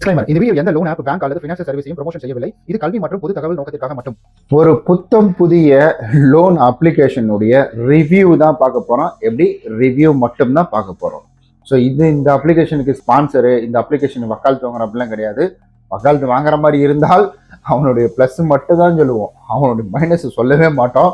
Disclaimer இந்த video எந்த loan app bank அல்லது ஃபினான்ஷியல் சர்வீஸையும் ப்ரொமோஷன் செய்யவில்லை. இது கல்வி மற்றும் பொது தகவல் நோக்கத்திற்காக மட்டும். ஒரு புத்தம் புதிய லோன் அப்ளிகேஷனுடைய ரிவ்யூ தான் பார்க்க போறோம். எப்படி? ரிவ்யூ மட்டும் தான் பார்க்க போறோம். ஸோ இது இந்த அப்ளிகேஷனுக்கு ஸ்பான்சரு இந்த அப்ளிகேஷன் வக்காலத்து வாங்குற அப்படிலாம் கிடையாது. வக்காலத்து வாங்குற மாதிரி இருந்தால் அவனுடைய ப்ளஸ் மட்டும் தான் சொல்லுவோம். அவனுடைய மைனஸ் சொல்லவே மாட்டோம்.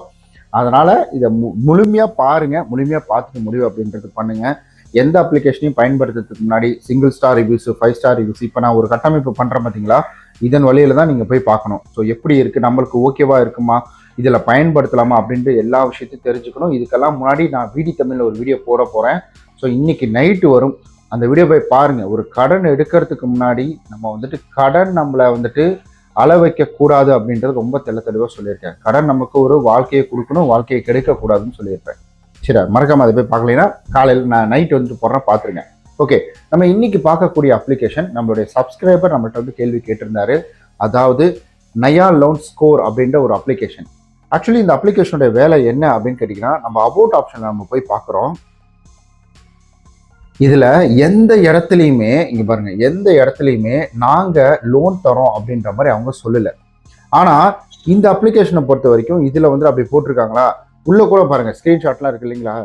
அதனால இதை மு முழுமையாக பாருங்க. முழுமையாக பார்த்துட்டு முடிவு அப்படின்றது பண்ணுங்கள் எந்த அப்ளிகேஷனையும் பயன்படுத்துறதுக்கு முன்னாடி single star reviews five star reviews இப்போ நான் ஒரு கட்டமைப்பு பண்ணுறேன் பார்த்தீங்களா இதன் வழியில தான் நீங்கள் போய் பார்க்கணும். ஸோ எப்படி இருக்குது நம்மளுக்கு ஓகேவா இருக்குமா? இதில் பயன்படுத்தலாமா? அப்படின்ட்டு எல்லா விஷயத்தையும் தெரிஞ்சுக்கணும். இதுக்கெல்லாம் முன்னாடி நான் வீடி தமிழில் ஒரு வீடியோ போட போகிறேன் ஸோ இன்றைக்கி நைட்டு வரும். அந்த வீடியோ போய் பாருங்கள் ஒரு கடன் எடுக்கிறதுக்கு முன்னாடி நம்ம வந்துட்டு கடன் நம்மளை வந்துட்டு அள வைக்கக்கூடாது அப்படின்றது ரொம்ப தெள்ள தெளிவாக சொல்லியிருக்கேன். கடன் நமக்கு ஒரு வாழ்க்கையை கொடுக்கணும் வாழ்க்கையை கெடுக்கக்கூடாதுன்னு சொல்லியிருப்பேன். சரி மறக்காம அதை போய் பார்க்கலைன்னா காலையில் நான் நைட் வந்து போடுறேன் பார்த்துருங்க. ஓகே நம்ம இன்னைக்கு பார்க்கக்கூடிய அப்ளிகேஷன் நம்மளுடைய சப்ஸ்கிரைபர் நம்மள்கிட்ட வந்து கேள்வி கேட்டிருந்தாரு. அதாவது நயா லோன் ஸ்கோர் அப்படின்ற ஒரு அப்ளிகேஷன் ஆக்சுவலி இந்த அப்ளிகேஷனுடைய வேலை என்ன அப்படின்னு கேட்டிங்கன்னா நம்ம அபவுட் ஆப்ஷன் நம்ம போய் பார்க்குறோம். இதில் எந்த இடத்துலையுமே இங்கே பாருங்க எந்த இடத்துலையுமே நாங்கள் லோன் தரோம் அப்படின்ற மாதிரி அவங்க சொல்லலை. ஆனால் இந்த அப்ளிகேஷனை பொறுத்த வரைக்கும் இதில் வந்து அப்படி போட்டிருக்காங்களா? உள்ள கூட பாருங்க ஸ்கிரீன்ஷாட்லாம் இருக்கு இல்லைங்களா?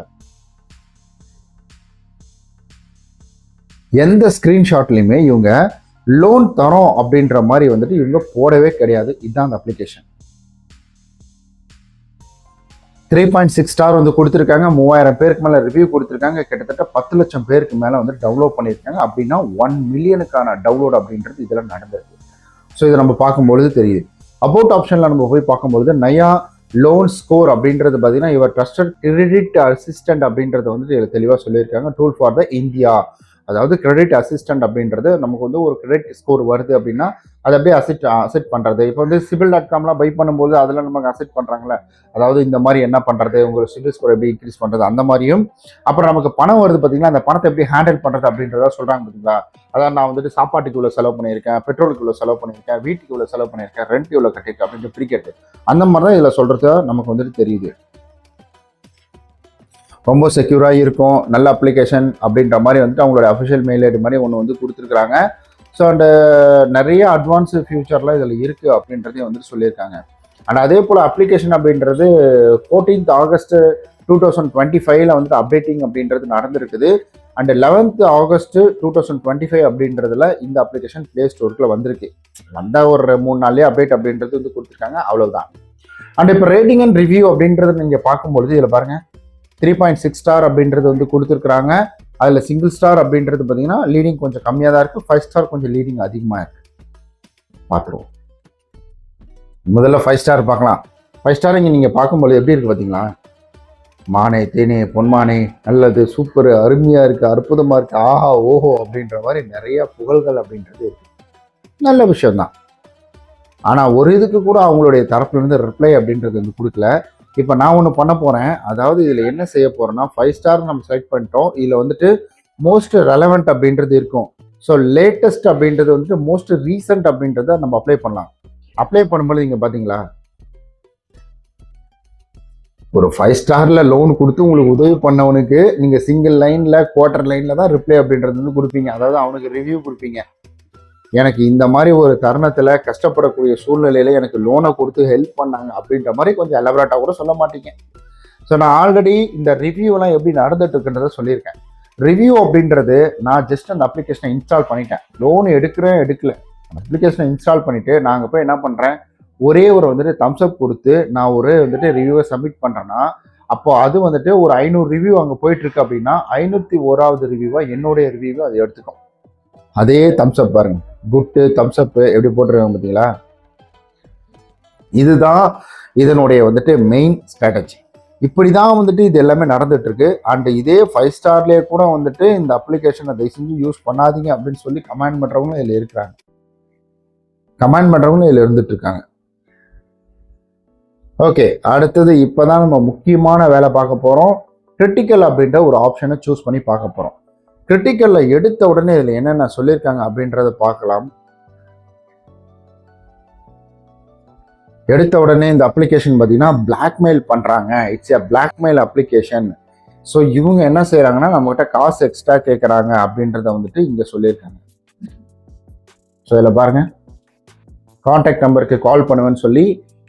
எந்த ஸ்கிரீன்ஷாட்லையுமே இவங்க லோன் தரோம் அப்படின்ற மாதிரி வந்துட்டு இவங்க போடவே கிடையாது. இதுதான் அந்த application three point six star வந்து கொடுத்துருக்காங்க. மூவாயிரம் பேருக்கு மேலே ரிவ்யூ கொடுத்துருக்காங்க. கிட்டத்தட்ட பத்து லட்சம் பேருக்கு மேலே வந்து டவுன்லோட் பண்ணியிருக்காங்க. அப்படின்னா ஒன் மில்லியனுக்கான டவுன்லோட் அப்படின்றது இதெல்லாம் நடந்திருக்கு. ஸோ இதை நம்ம பார்க்கும்பொழுது தெரியுது. அபவுட் ஆப்ஷனில் நம்ம போய் பார்க்கும்பொழுது நயா லோன் ஸ்கோர் அப்படின்றது பார்த்தீங்கன்னா இவர் ட்ரஸ்டட் கிரெடிட் அசிஸ்டன்ட் அப்படின்றத வந்துட்டு தெளிவாக சொல்லியிருக்காங்க. டூல் ஃபார் த இந்தியா அதாவது கிரெடிட் அசிஸ்டன்ட் அப்படின்றது நமக்கு வந்து ஒரு கிரெடிட் ஸ்கோர் வருது அப்படின்னா அதை அப்படியே அசிட் அசெட் பண்ணுறது இப்போ வந்து சிபில் டாட் காம்லாம் பை பண்ணும்போது அதில் நமக்கு அசெட் பண்ணுறாங்களே அதாவது இந்த மாதிரி என்ன பண்ணுறது உங்களுக்கு சிபில் ஸ்கோர் எப்படி இன்க்ரீஸ் பண்ணுறது அந்த மாதிரியும். அப்புறம் நமக்கு பணம் வருது பார்த்தீங்கன்னா அந்த பணத்தை எப்படி ஹேண்டில் பண்ணுறது அப்படின்றத சொல்கிறாங்க பார்த்தீங்களா? அதான் நான் வந்துட்டு சாப்பாட்டுக்கு இவ்வளோ செலவு பண்ணியிருக்கேன் பெட்ரோலுக்கு இவ்வளோ செலவு பண்ணியிருக்கேன் வீட்டுக்கு இவ்வளோ செலவு பண்ணியிருக்கேன் ரெண்ட் இவ்வளோ கட்டியிருக்கேன் அப்படின்ட்டு பிரிக்கிறது. அந்த மாதிரி தான் இதில் சொல்கிறது நமக்கு வந்துட்டு தெரியுது. ரொம்ப செக்யூராக இருக்கும் நல்ல அப்ளிகேஷன் அப்படின்ற மாதிரி வந்துட்டு அவங்களோட அஃபிஷியல் மெயில் ஐடி மாதிரி ஒன்று வந்து கொடுத்துருக்குறாங்க. ஸோ அண்டு நிறைய அட்வான்ஸு ஃபியூச்சர்லாம் இதில் இருக்குது அப்படின்றதையும் வந்துட்டு சொல்லியிருக்காங்க. அண்ட் அதே போல் அப்ளிகேஷன் அப்படின்றது fourteenth August two thousand twenty ஃபைவ்ல வந்துட்டு அப்டேட்டிங் அப்படின்றது நடந்திருக்குது. And eleventh August two thousand twenty five அப்படின்றதுல இந்த அப்ளிகேஷன் ப்ளே ஸ்டோருக்குள்ள வந்திருக்கு. வந்த ஒரு மூணு நாள்லேயே அப்டேட் அப்படின்றது வந்து கொடுத்துருக்காங்க. அவ்வளோதான் அண்ட் இப்போ ரேட்டிங் அண்ட் ரிவ்யூ அப்படின்றது நீங்கள் பார்க்கும்பொழுது இதில் பாருங்கள் த்ரீ பாயிண்ட் சிக்ஸ் ஸ்டார் அப்படின்றது வந்து கொடுத்துருக்குறாங்க. அதில் சிங்கிள் ஸ்டார் அப்படின்றது பார்த்தீங்கன்னா லீடிங் கொஞ்சம் கம்மியாக தான் இருக்குது ஃபைவ் ஸ்டார் கொஞ்சம் லீடிங் அதிகமாக இருக்குது பார்த்துருவோம். முதல்ல ஃபைவ் ஸ்டார் பார்க்கலாம். ஃபைவ் ஸ்டார் இங்கே நீங்கள் பார்க்கும்போது எப்படி இருக்குது பார்த்தீங்களா? மானே தேனே பொன்மானே நல்லது சூப்பர் அருமையாக இருக்குது அற்புதமாக இருக்குது ஆஹா ஓஹோ அப்படின்ற மாதிரி நிறைய புகழ்கள் அப்படின்றது இருக்குது நல்ல விஷயம்தான். ஆனால் ஒரு இதுக்கு கூட அவங்களுடைய தரப்புலேருந்து ரிப்ளை அப்படின்றது வந்து கொடுக்கல. இப்போ நான் ஒன்று பண்ண போகிறேன் அதாவது இதில் என்ன செய்ய போகிறேன்னா ஃபைவ் ஸ்டார் நம்ம செலக்ட் பண்ணிட்டோம். இதில் வந்துட்டு மோஸ்ட் ரெலவெண்ட் அப்படின்றது இருக்கும். ஸோ லேட்டஸ்ட் அப்படின்றது வந்துட்டு மோஸ்ட் ரீசன்ட் அப்படின்றத நம்ம அப்ளை பண்ணலாம். அப்ளை பண்ணும்போது நீங்கள் பார்த்தீங்களா ஒரு ஃபைவ் ஸ்டாரில் லோன் கொடுத்து உங்களுக்கு உதவி பண்ணவனுக்கு நீங்கள் சிங்கிள் லைனில் குவார்டர் லைனில் தான் ரிப்ளை அப்படின்றது வந்து கொடுப்பீங்க. அதாவது அவனுக்கு ரிவ்யூ கொடுப்பீங்க. எனக்கு இந்த மாதிரி ஒரு தருணத்தில் கஷ்டப்படக்கூடிய சூழ்நிலையில் எனக்கு லோனை கொடுத்து ஹெல்ப் பண்ணாங்க அப்படின்ற மாதிரி கொஞ்சம் எலபரேட்டாக கூட சொல்ல மாட்டீங்க. ஸோ நான் ஆல்ரெடி இந்த ரிவ்யூலாம் எப்படி நடந்துட்டு இருக்குன்றத சொல்லியிருக்கேன். ரிவ்யூ அப்படின்றது நான் ஜஸ்ட் அந்த அப்ளிகேஷனை இன்ஸ்டால் பண்ணிட்டேன். லோன் எடுக்கிறேன் எடுக்கல. அந்த அப்ளிகேஷனை இன்ஸ்டால் பண்ணிட்டு நாங்கள் போய் என்ன பண்ணுறேன் ஒரே ஒரு வந்துட்டு தம்ஸ்அப் கொடுத்து நான் ஒரு வந்துட்டு ரிவ்யூவை சப்மிட் பண்ணுறேன்னா அப்போ அது வந்துட்டு ஒரு ஐநூறு ரிவ்யூ அங்கே போயிட்டுருக்கு அப்படின்னா ஐநூற்றி ஓராவது ரிவ்யூவாக என்னுடைய ரிவ்யூவை அது எடுத்துக்கும் அதே தம்ஸ்அப் பாருங்கள் குட்டு தம்ஸ்அப்பு எப்படி போட்டிருக்காங்க பார்த்தீங்களா? இதுதான் இதனுடைய வந்துட்டு மெயின் ஸ்ட்ராட்டஜி இப்படி தான் வந்துட்டு இது எல்லாமே நடந்துட்டு இருக்கு அண்ட் இதே ஃபைவ் ஸ்டார்லேயே கூட வந்துட்டு இந்த அப்ளிகேஷனை தயவு செஞ்சு யூஸ் பண்ணாதீங்க அப்படின்னு சொல்லி கமெண்ட் பண்ணுறவங்களும் இதில் இருக்கிறாங்க. கமெண்ட் பண்ணுறவங்களும் இதில் இருந்துட்டு இருக்காங்க ஓகே அடுத்தது இப்போ தான் நம்ம முக்கியமான வேலை பார்க்க போகிறோம் கிரிட்டிக்கல் அப்படின்ற ஒரு ஆப்ஷனை சூஸ் பண்ணி பார்க்க போகிறோம் கிரிட்டிக்கலில் எடுத்த உடனே இதில் என்னென்ன சொல்லியிருக்காங்க அப்படின்றத பார்க்கலாம். எடுத்த உடனே இந்த அப்ளிகேஷன் பார்த்தீங்கன்னா பிளாக்மெயில் பண்ணுறாங்க it's a blackmail application so இவங்க என்ன செய்கிறாங்கன்னா நம்மகிட்ட காசு எக்ஸ்ட்ரா கேட்குறாங்க அப்படின்றத வந்துட்டு இங்கே சொல்லியிருக்காங்க. ஸோ இதில் பாருங்க. காண்டாக்ட் நம்பருக்கு கால் பண்ணுவேன்னு சொல்லி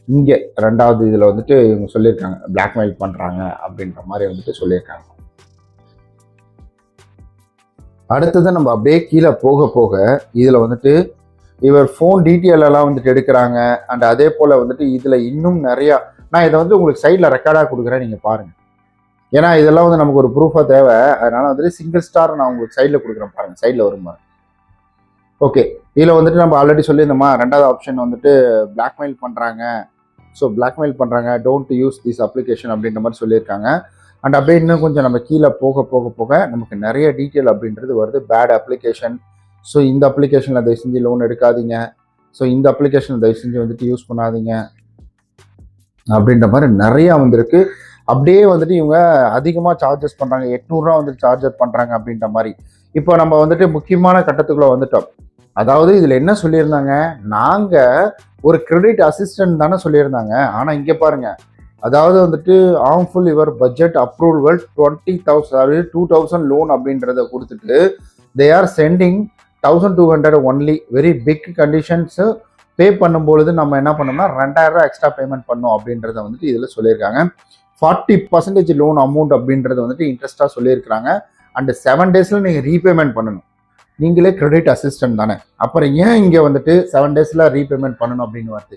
இங்கே ரெண்டாவது இதில் வந்துட்டு இவங்க சொல்லியிருக்காங்க பிளாக்மெயில் பண்ணுறாங்க அப்படின்ற மாதிரி வந்துட்டு சொல்லியிருக்காங்க. அடுத்தது நம்ம அப்படியே கீழே போக போக இதில் வந்துட்டு இவர் ஃபோன் டீட்டெயிலெல்லாம் வந்துட்டு எடுக்கிறாங்க. அண்ட் அதே போல் வந்துட்டு இதில் இன்னும் நிறையா நான் இதை வந்து உங்களுக்கு சைடில் ரெக்கார்டாக கொடுக்குறேன் நீங்கள் பாருங்கள் ஏன்னா இதெல்லாம் வந்து நமக்கு ஒரு ப்ரூஃபாக தேவை. அதனால் வந்துட்டு சிங்கிள் ஸ்டார் நான் உங்களுக்கு சைடில் கொடுக்குறேன் பாருங்கள் சைடில் வரும் பாருங்க. ஓகே இதில் வந்துட்டு நம்ம ஆல்ரெடி சொல்லியிருந்தோமா ரெண்டாவது ஆப்ஷன் வந்துட்டு பிளாக்மெயில் பண்ணுறாங்க ஸோ பிளாக்மெயில் பண்ணுறாங்க டோன்ட் யூஸ் திஸ் அப்ளிகேஷன் அப்படின்ற மாதிரி சொல்லியிருக்காங்க. அண்ட் அப்படியே இன்னும் கொஞ்சம் நம்ம கீழே போக போக போக நமக்கு நிறைய டீட்டெயில் அப்படின்றது வருது. பேட் அப்ளிகேஷன் ஸோ இந்த அப்ளிகேஷனில் தயவு செஞ்சு லோன் எடுக்காதீங்க. ஸோ இந்த அப்ளிகேஷன் தயவு செஞ்சு வந்துட்டு யூஸ் பண்ணாதீங்க. அப்படின்ற மாதிரி நிறையா வந்திருக்கு. அப்படியே வந்துட்டு இவங்க அதிகமாக சார்ஜஸ் பண்ணுறாங்க எட்நூறுரூவா வந்துட்டு சார்ஜர் பண்ணுறாங்க அப்படின்ற மாதிரி. இப்போ நம்ம வந்துட்டு முக்கியமான கட்டத்துக்குள்ளே வந்துட்டோம். அதாவது இதில் என்ன சொல்லியிருந்தாங்க? நாங்கள் ஒரு கிரெடிட் அசிஸ்டன்ட் தானே சொல்லியிருந்தாங்க. ஆனால் இங்கே பாருங்கள் அதாவது வந்துட்டு ஆம்ஃபுல் your budget approval twenty thousand அதாவது டூ தௌசண்ட் லோன் அப்படின்றத கொடுத்துட்டு they are sending thousand two hundred only very big conditions pay பண்ணும்பொழுது நம்ம என்ன பண்ணோம்னா ரெண்டாயிரரூவா எக்ஸ்ட்ரா பேமெண்ட் பண்ணோம் அப்படின்றத வந்துட்டு இதில் சொல்லியிருக்காங்க. ஃபார்ட்டி பர்சன்டேஜ் லோன் அமௌண்ட் அப்படின்றத வந்துட்டு இன்ட்ரெஸ்ட்டாக சொல்லியிருக்கிறாங்க. அண்ட் செவன் டேஸில் நீங்கள் ரீபேமெண்ட் பண்ணணும். நீங்களே கிரெடிட் அசிஸ்டன்ட் தானே. அப்புறம் ஏன் இங்கே வந்துட்டு செவன் டேஸில் ரீபேமெண்ட் பண்ணணும் அப்படின்னு வருது?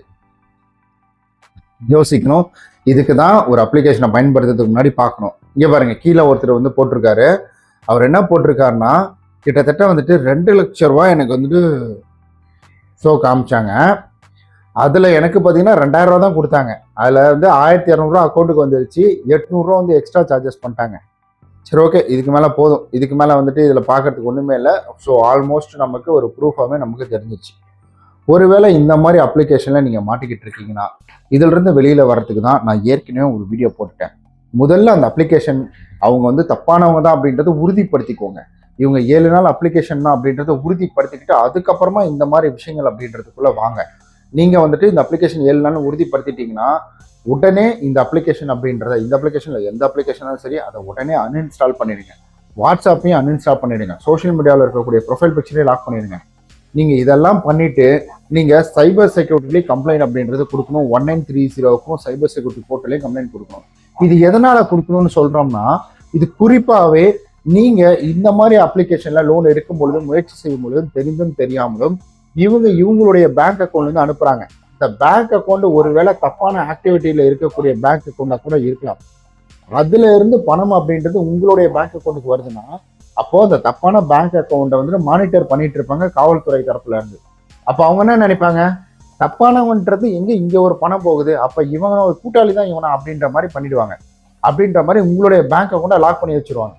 யோசிக்கணும். இதுக்கு தான் ஒரு அப்ளிகேஷனை பயன்படுத்துறதுக்கு முன்னாடி பார்க்கணும். இங்கே பாருங்கள் கீழே ஒருத்தர் வந்து போட்டிருக்காரு. அவர் என்ன போட்டிருக்காருன்னா கிட்டத்தட்ட வந்துட்டு ரெண்டு லட்ச ரூபாய் எனக்கு வந்துட்டு ஷோ காமிச்சாங்க. அதில் எனக்கு பார்த்தீங்கன்னா ரெண்டாயிரம் ரூபா தான் கொடுத்தாங்க. அதில் வந்து ஆயிரத்தி இரநூறுவா அக்கௌண்ட்டுக்கு வந்துருச்சு. எட்நூறுரூவா வந்து எக்ஸ்ட்ரா சார்ஜஸ் பண்ணிட்டாங்க. சரி ஓகே இதுக்கு மேலே போதும். இதுக்கு மேலே வந்துட்டு இதில் பார்க்கறதுக்கு ஒன்றுமே இல்லை. ஸோ ஆல்மோஸ்ட் நமக்கு ஒரு ப்ரூஃபாகவே நமக்கு தெரிஞ்சிச்சு ஒருவேளை இந்த மாதிரி அப்ளிகேஷனில் நீங்கள் மாட்டிக்கிட்டு இருக்கீங்கன்னா இதிலிருந்து வெளியில் வரதுக்கு தான் நான் ஏற்கனவே ஒரு வீடியோ போட்டுட்டேன். முதல்ல அந்த அப்ளிகேஷன் அவங்க வந்து தப்பானவங்க தான் அப்படின்றத உறுதிப்படுத்திக்கோங்க. இவங்க ஏழு நாள் அப்ளிகேஷன் தான் அப்படின்றத உறுதிப்படுத்திக்கிட்டு அதுக்கப்புறமா இந்த மாதிரி விஷயங்கள் அப்படின்றதுக்குள்ளே வாங்க. நீங்கள் வந்துட்டு இந்த அப்ளிகேஷன் ஏழு நாள் உறுதிப்படுத்திட்டீங்கன்னா உடனே இந்த அப்ளிகேஷன் அப்படின்றத இந்த அப்ளிகேஷனில் எந்த அப்ளிகேஷனாலும் சரி அதை உடனே அன்இன்ஸ்டால் பண்ணிடுங்க. வாட்ஸ்அப்பையும் அன்இன்ஸ்டால் பண்ணிடுங்க. சோஷியல் மீடியாவில் இருக்கக்கூடிய ப்ரொஃபைல் பிக்சரையும் லாக் பண்ணிடுங்க. நீங்கள் இதெல்லாம் பண்ணிவிட்டு நீங்கள் சைபர் செக்யூரிட்டிலே கம்ப்ளைண்ட் அப்படின்றது கொடுக்கணும். ஒன் நைன் த்ரீ ஜீரோவுக்கும் சைபர் செக்யூரிட்டி போர்ட்டலையும் கம்ப்ளைண்ட் கொடுக்கணும். இது எதனால் கொடுக்கணும்னு சொல்கிறோம்னா இது குறிப்பாகவே நீங்கள் இந்த மாதிரி அப்ளிகேஷனில் லோன் எடுக்கும் பொழுது முயற்சி செய்யும் பொழுது தெரிந்தும் தெரியாமலும் இவங்க இவங்களுடைய பேங்க் அக்கௌண்ட்லேருந்து அனுப்புகிறாங்க இந்த பேங்க் அக்கௌண்ட் ஒருவேளை தப்பான ஆக்டிவிட்டியில் இருக்கக்கூடிய பேங்க் அக்கௌண்ட்டாக கூட இருக்கலாம். அதுல இருந்து பணம் அப்படின்றது உங்களுடைய பேங்க் அக்கௌண்ட்டுக்கு வருதுன்னா அப்போ அந்த தப்பான பேங்க் அக்கௌண்ட்டை வந்துட்டு மானிட்டர் பண்ணிட்டு இருப்பாங்க காவல்துறை தரப்புல இருந்து. அப்போ அவங்க என்ன நினைப்பாங்க? தப்பானவன்றது எங்க இங்க ஒரு பணம் போகுது அப்ப இவங்க ஒரு கூட்டாளி தான் இவனா அப்படின்ற மாதிரி பண்ணிடுவாங்க. அப்படின்ற மாதிரி உங்களுடைய பேங்க் அக்கௌண்ட்டை லாக் பண்ணி வச்சிருவாங்க.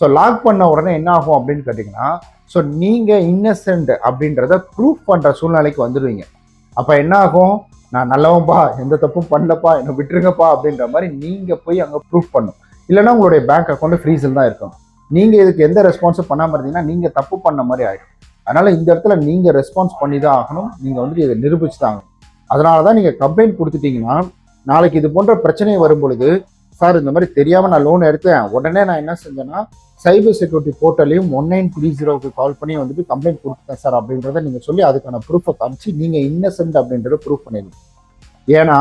ஸோ லாக் பண்ண உடனே என்ன ஆகும் அப்படின்னு கேட்டிங்கன்னா ஸோ நீங்கள் இன்னசென்ட் அப்படின்றத ப்ரூஃப் பண்ணுற சூழ்நிலைக்கு வந்துடுவீங்க. அப்போ என்ன ஆகும்? நான் நல்லவன்பா எந்த தப்பும் பண்ணலப்பா என்னை விட்டுருங்கப்பா அப்படின்ற மாதிரி நீங்கள் போய் அங்கே ப்ரூஃப் பண்ணும். இல்லைன்னா உங்களுடைய பேங்க் அக்கௌண்ட் ஃப்ரீஸில் தான் இருக்கும் நீங்கள் இதுக்கு எந்த ரெஸ்பான்ஸும் பண்ணாமல் இருந்தீங்கன்னா நீங்கள் தப்பு பண்ண மாதிரி ஆகிடும் அதனால் இந்த இடத்துல நீங்கள் ரெஸ்பான்ஸ் பண்ணி தான் ஆகணும். நீங்கள் வந்துட்டு இதை நிரூபிச்சு தான் ஆகணும். அதனால தான் நீங்கள் கம்ப்ளைண்ட் கொடுத்துட்டீங்கன்னா நாளைக்கு இது போன்ற பிரச்சனை வரும் பொழுது சார் இந்த மாதிரி தெரியாமல் நான் லோன் எடுத்தேன். உடனே நான் என்ன செஞ்சேன்னா சைபர் செக்யூரிட்டி போர்ட்டலையும் ஒன் நைன் த்ரீ ஜீரோவுக்கு கால் பண்ணி வந்துட்டு கம்ப்ளைண்ட் கொடுத்தேன் சார் அப்படின்றத நீங்கள் சொல்லி அதுக்கான ப்ரூஃபை காமிச்சு நீங்கள் இன்னசென்ட் அப்படின்றத ப்ரூஃப் பண்ணிடணும் ஏன்னா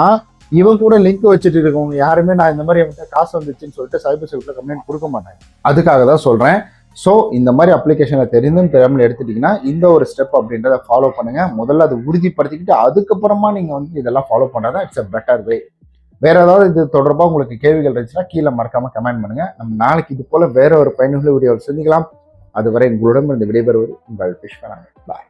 இவன் கூட லிங்க் வச்சுட்டு இருக்கவங்க யாருமே நான் இந்த மாதிரி என்கிட்ட காசு வந்துச்சுன்னு சொல்லிட்டு சைபர் செக்யூரிட்டியில் கம்ப்ளைண்ட் கொடுக்க மாட்டாங்க. அதுக்காக தான் சொல்கிறேன் ஸோ இந்த மாதிரி அப்ளிகேஷனை தெரிந்தும் தெரியாமல் எடுத்துட்டீங்கன்னா இந்த ஒரு ஸ்டெப் அப்படின்றத ஃபாலோ பண்ணுங்கள் முதல்ல அதை உறுதிப்படுத்திக்கிட்டு அதுக்கப்புறமா நீங்கள் வந்து இதெல்லாம் ஃபாலோ பண்ணாதான் இட்ஸ் அ பெட்டர் வே வேறு ஏதாவது இது தொடர்பாக உங்களுக்கு கேள்விகள் இருந்துச்சுன்னா கீழே மறக்காமல் கமெண்ட் பண்ணுங்க. நம்ம நாளைக்கு இது போல் வேற ஒரு பயனுள்ள வீடியோவில் சந்திக்கலாம். அதுவரை உங்களிடம் இருந்து விடைபெறுவது உங்கள் விஸ்வநாதன். பாய்